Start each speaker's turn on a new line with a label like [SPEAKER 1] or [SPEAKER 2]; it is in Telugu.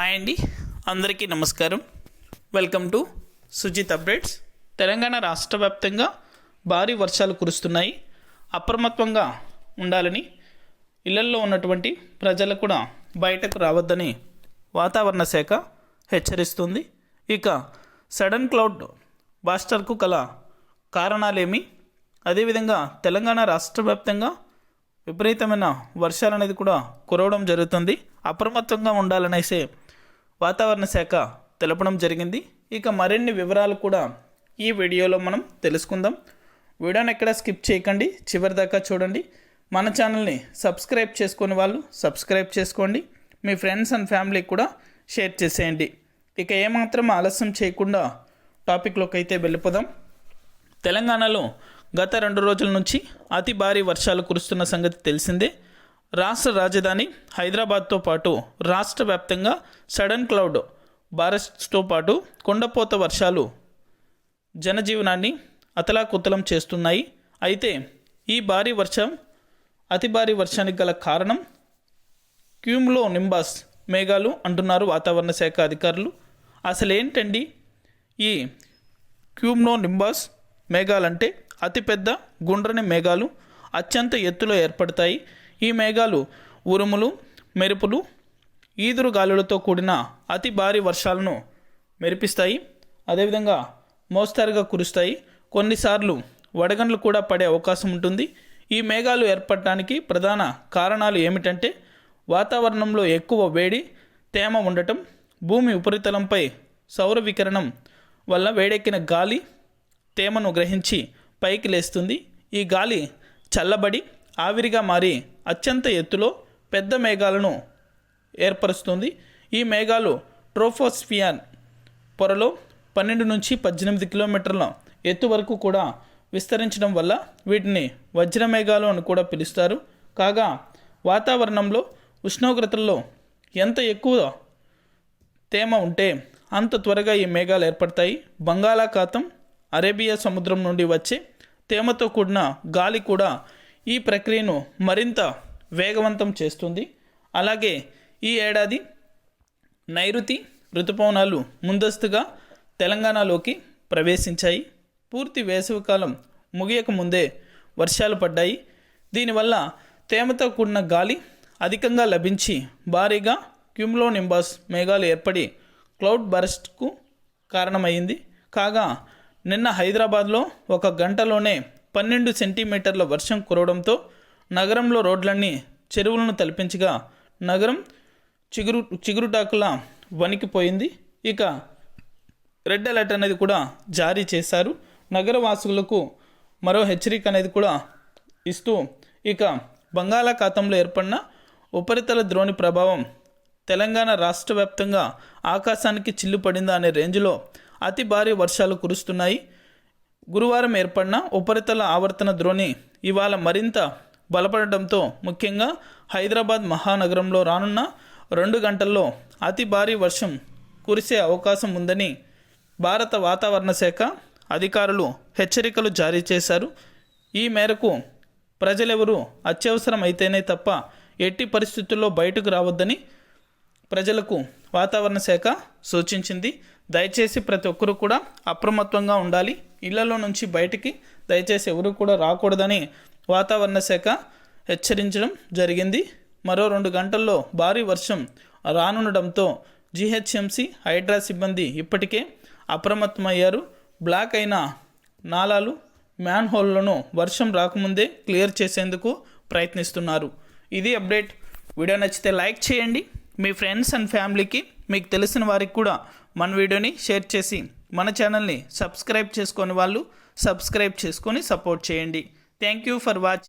[SPEAKER 1] హాయ్ అండి. అందరికీ నమస్కారం. Welcome to Sujith updates Telangana రాష్ట్ర వ్యాప్తంగా భారీ వర్షాలు కురుస్తున్నాయి. అప్రమత్తంగా ఉండాలని ఇళ్ళల్లో ఉన్నటువంటి ప్రజలు కూడా బయటకు రావద్దని వాతావరణ శాఖ హెచ్చరిస్తుంది. ఇక సడన్ క్లౌడ్ బాస్టర్కు గల కారణాలేమి? అదేవిధంగా తెలంగాణ రాష్ట్ర వ్యాప్తంగా విపరీతమైన వర్షాలు అనేది కూడా కురవడం జరుగుతుంది. అప్రమత్తంగా ఉండాలనేసే వాతావరణ శాఖ తెలపడం జరిగింది. ఇక మరిన్ని వివరాలు కూడా ఈ వీడియోలో మనం తెలుసుకుందాం. వీడియోని ఎక్కడ స్కిప్ చేయకండి చివరి దాకా చూడండి. మన ఛానల్ని సబ్స్క్రైబ్ చేసుకుని వాళ్ళు సబ్స్క్రైబ్ చేసుకోండి. మీ ఫ్రెండ్స్ అండ్ ఫ్యామిలీకి కూడా షేర్ చేసేయండి. ఇక ఏమాత్రం ఆలస్యం చేయకుండా టాపిక్లోకి అయితే వెళ్ళిపోదాం. తెలంగాణలో గత రెండు రోజుల నుంచి అతి భారీ వర్షాలు కురుస్తున్న సంగతి తెలిసిందే. రాష్ట్ర రాజధాని హైదరాబాద్తో పాటు రాష్ట్ర వ్యాప్తంగా సడన్ క్లౌడ్ బారెస్ట్తో పాటు కొండపోత వర్షాలు జనజీవనాన్ని అతలాకుతలం చేస్తున్నాయి. అయితే ఈ భారీ వర్షం అతి భారీ వర్షానికి గల కారణం క్యూమ్లో నింబాస్ మేఘాలు అంటున్నారు వాతావరణ శాఖ అధికారులు. అసలు ఏంటండి ఈ క్యూమ్నో నింబాస్ మేఘాలంటే అతిపెద్ద గుండ్రని మేఘాలు అత్యంత ఎత్తులో ఏర్పడతాయి. ఈ మేఘాలు ఉరుములు మెరుపులు ఈదురు గాలులతో కూడిన అతి భారీ వర్షాలను మెరిపిస్తాయి. అదేవిధంగా మోస్తారుగా కురుస్తాయి. కొన్నిసార్లు వడగండ్లు కూడా పడే అవకాశం ఉంటుంది. ఈ మేఘాలు ఏర్పడటానికి ప్రధాన కారణాలు ఏమిటంటే వాతావరణంలో ఎక్కువ వేడి తేమ ఉండటం భూమి ఉపరితలంపై సౌర వికిరణం వల్ల వేడెక్కిన గాలి తేమను గ్రహించి పైకి లేస్తుంది. ఈ గాలి చల్లబడి ఆవిరిగా మారి అత్యంత ఎత్తులో పెద్ద మేఘాలను ఏర్పరుస్తుంది. ఈ మేఘాలు ట్రోఫోస్ఫియాన్ పొరలో పన్నెండు నుంచి పద్దెనిమిది కిలోమీటర్ల ఎత్తు వరకు కూడా విస్తరించడం వల్ల వీటిని వజ్రమేఘాలు అని కూడా పిలుస్తారు. కాగా వాతావరణంలో ఉష్ణోగ్రతల్లో ఎంత ఎక్కువ తేమ ఉంటే అంత త్వరగా ఈ మేఘాలు ఏర్పడతాయి. బంగాళాఖాతం అరేబియా సముద్రం నుండి వచ్చే తేమతో కూడిన గాలి కూడా ఈ ప్రక్రియను మరింత వేగవంతం చేస్తుంది. అలాగే ఈ ఏడాది నైరుతి ఋతుపవనాలు ముందస్తుగా తెలంగాణలోకి ప్రవేశించాయి. పూర్తి వేసవికాలం ముగియక ముందే వర్షాలు పడ్డాయి. దీనివల్ల తేమతో కూడిన గాలి అధికంగా లభించి భారీగా క్యూమ్లో నింబాస్ మేఘాలు ఏర్పడి క్లౌడ్ బరస్ట్కు కారణమైంది. కాగా నిన్న హైదరాబాద్లో ఒక గంటలోనే పన్నెండు సెంటీమీటర్ల వర్షం కురవడంతో నగరంలో రోడ్లన్నీ చెరువులను తలపించగా నగరం చిగురు చిగురుటాకులా వణికిపోయింది. ఇక రెడ్ అలర్ట్ అనేది కూడా జారీ చేశారు. నగరవాసులకు మరో హెచ్చరిక అనేది కూడా ఇస్తూ ఇక బంగాళాఖాతంలో ఏర్పడిన ఉపరితల ద్రోణి ప్రభావం తెలంగాణ రాష్ట్ర వ్యాప్తంగా ఆకాశానికి చిల్లు పడిందా అనే రేంజ్లో అతి భారీ వర్షాలు కురుస్తున్నాయి. గురువారం ఏర్పడిన ఉపరితల ఆవర్తన ద్రోణి ఇవాళ మరింత బలపడటంతో ముఖ్యంగా హైదరాబాద్ మహానగరంలో రానున్న రెండు గంటల్లో అతి భారీ వర్షం కురిసే అవకాశం ఉందని భారత వాతావరణ శాఖ అధికారులు హెచ్చరికలు జారీ చేశారు. ఈ మేరకు ప్రజలెవరూ అత్యవసరం అయితేనే తప్ప ఎట్టి పరిస్థితుల్లో బయటకు రావద్దని ప్రజలకు వాతావరణ శాఖ సూచించింది. దయచేసి ప్రతి ఒక్కరూ కూడా అప్రమత్తంగా ఉండాలి. ఇళ్ళలో నుంచి బయటికి దయచేసి ఎవరు కూడా రాకూడదని వాతావరణ శాఖ హెచ్చరించడం జరిగింది. మరో రెండు గంటల్లో భారీ వర్షం రానుండడంతో జీహెచ్ఎంసీ హైడ్రా సిబ్బంది ఇప్పటికే అప్రమత్తమయ్యారు. బ్లాక్ అయిన నాలాలు మ్యాన్ హోల్లను వర్షం రాకముందే క్లియర్ చేసేందుకు ప్రయత్నిస్తున్నారు. ఇది అప్డేట్. వీడియో నచ్చితే లైక్ చేయండి. మీ ఫ్రెండ్స్ అండ్ ఫ్యామిలీకి మీకు తెలిసిన వారికి కూడా మన వీడియోని షేర్ చేసి మన ఛానల్ని సబ్స్క్రైబ్ చేసుకొని వాళ్ళు సబ్స్క్రైబ్ చేసుకొని సపోర్ట్ చేయండి. Thank you for watch